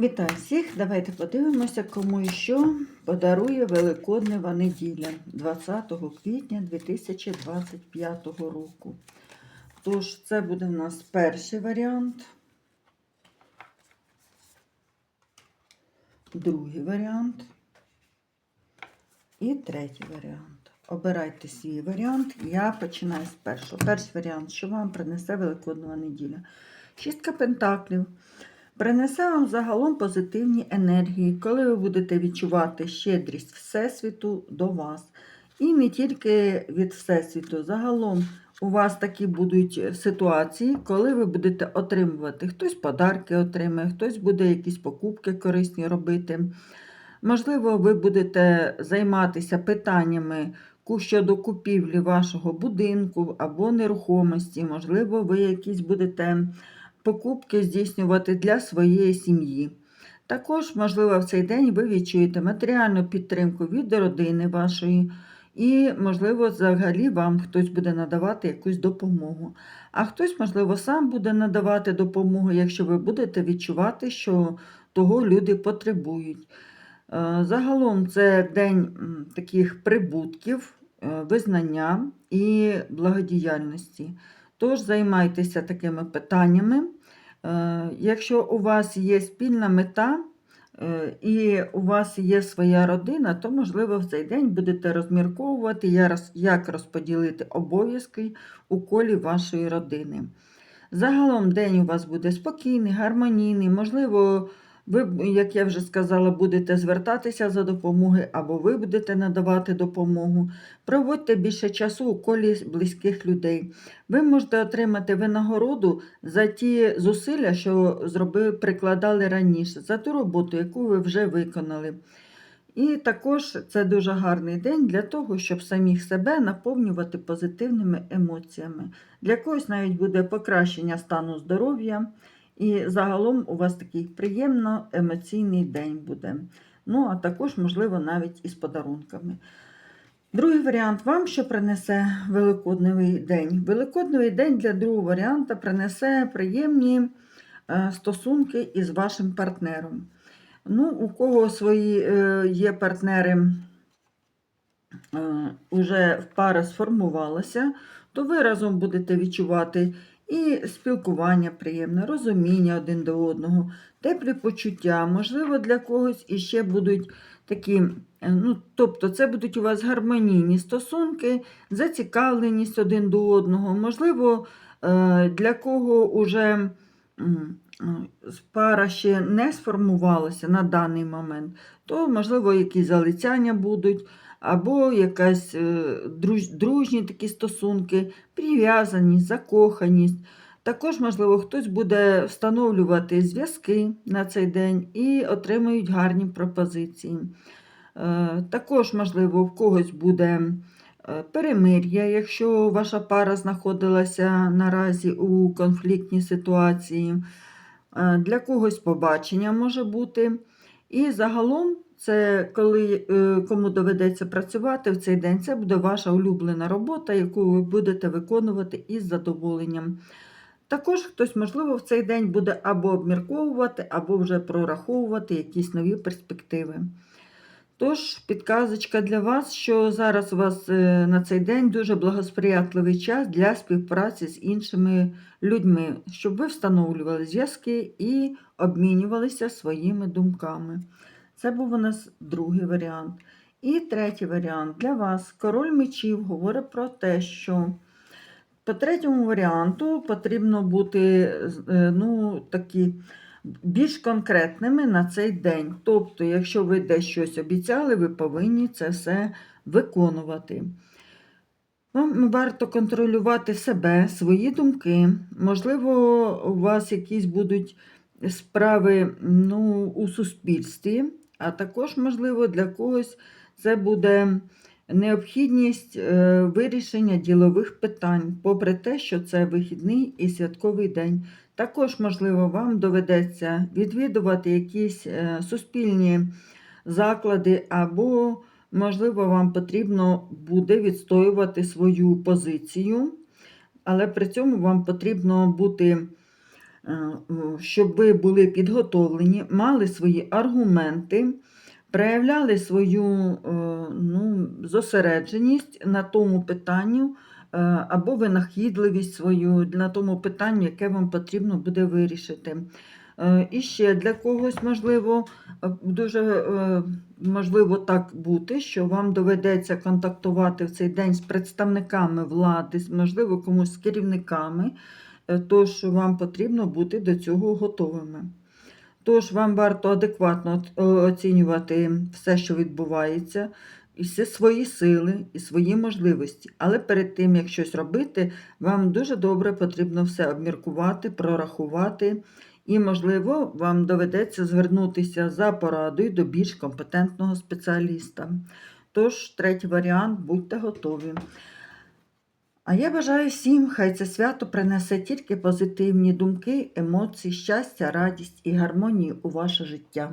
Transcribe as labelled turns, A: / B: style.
A: Вітаю всіх! Давайте подивимося, кому і що подарує Великоднева неділя 20 квітня 2025 року. Тож, це буде в нас перший варіант, другий варіант і третій варіант. Обирайте свій варіант. Я починаю з першого. Перший варіант, що вам принесе Великоднева неділя. Шістка пентаклів. Принесе вам загалом позитивні енергії, коли ви будете відчувати щедрість Всесвіту до вас. І не тільки від Всесвіту. Загалом у вас такі будуть ситуації, коли ви будете отримувати хтось подарки отримає, хтось буде якісь покупки корисні робити. Можливо, ви будете займатися питаннями щодо купівлі вашого будинку або нерухомості. Можливо, ви якісь будете покупки здійснювати для своєї сім'ї. Також, можливо, в цей день ви відчуєте матеріальну підтримку від родини вашої, і, можливо, взагалі вам хтось буде надавати якусь допомогу. А хтось, можливо, сам буде надавати допомогу, якщо ви будете відчувати, що того люди потребують. Е, Загалом це день таких прибутків, е, визнання і благодіяльності. Тож займайтеся такими питаннями. Е, Якщо у вас є спільна мета е, і у вас є своя родина, то, можливо, в цей день будете розмірковувати, як розподілити обов'язки у колі вашої родини. Загалом день у вас буде спокійний, гармонійний, можливо, ви, як я вже сказала, будете звертатися за допомогою, або ви будете надавати допомогу. Проводьте більше часу у колі близьких людей. Ви можете отримати винагороду за ті зусилля, що зроби, прикладали раніше, за ту роботу, яку ви вже виконали. І також це дуже гарний день для того, щоб самих себе наповнювати позитивними емоціями. Для когось навіть буде покращення стану здоров'я. І загалом у вас такий приємно емоційний день буде. Ну, а також, можливо, навіть із подарунками. Другий варіант вам що принесе Великодневий день? Великодневий день для другого варіанта принесе приємні е, стосунки із вашим партнером. Ну, у кого свої е, є партнери, е, вже пара сформувалася, то ви разом будете відчувати і спілкування приємне, розуміння один до одного, теплі почуття, можливо, для когось іще будуть такі, е, ну, тобто, це будуть у вас гармонійні стосунки, зацікавленість один до одного, можливо, е, для кого уже е, пара ще не сформувалася на даний момент, то, можливо, якісь залицяння будуть, або якась е, друж, дружні такі стосунки, прив'язаність, закоханість. Також, можливо, хтось буде встановлювати зв'язки на цей день і отримають гарні пропозиції. Е, Також, можливо, в когось буде е, перемир'я, якщо ваша пара знаходилася наразі у конфліктній ситуації. Для когось побачення може бути. І загалом, це коли е, кому доведеться працювати в цей день, це буде ваша улюблена робота, яку ви будете виконувати із задоволенням. Також хтось, можливо, в цей день буде або обмірковувати, або вже прораховувати якісь нові перспективи. Тож, підказочка для вас, що зараз у вас е, на цей день дуже благосприятливий час для співпраці з іншими людьми, щоб ви встановлювали зв'язки і обмінювалися своїми думками. Це був у нас другий варіант. І третій варіант для вас. Король мечів говорить про те, що по третьому варіанту потрібно бути е, ну, такі, більш конкретними на цей день. Тобто, якщо ви десь щось обіцяли, ви повинні це все виконувати. Вам варто контролювати себе, свої думки. Можливо, у вас якісь будуть справи ну, у суспільстві, а також, можливо, для когось це буде необхідність е, вирішення ділових питань, попри те, що це вихідний і святковий день. Також, можливо, вам доведеться відвідувати якісь е, суспільні заклади, або, можливо, вам потрібно буде відстоювати свою позицію, але при цьому вам потрібно бути щоб ви були підготовлені, мали свої аргументи, проявляли свою е, ну, зосередженість на тому питанню, е, або винахідливість свою на тому питанні, яке вам потрібно буде вирішити. Е, І ще для когось, можливо, е, дуже е, можливо так бути, що вам доведеться контактувати в цей день з представниками влади, можливо, комусь з керівниками, е, тож вам потрібно бути до цього готовими. Тож вам варто адекватно оцінювати все, що відбувається, і всі свої сили, і свої можливості. Але перед тим, як щось робити, вам дуже добре потрібно все обміркувати, прорахувати. І, можливо, вам доведеться звернутися за порадою до більш компетентного спеціаліста. Тож, третій варіант, будьте готові. А я бажаю всім, хай це свято принесе тільки позитивні думки, емоції, щастя, радість і гармонію у ваше життя.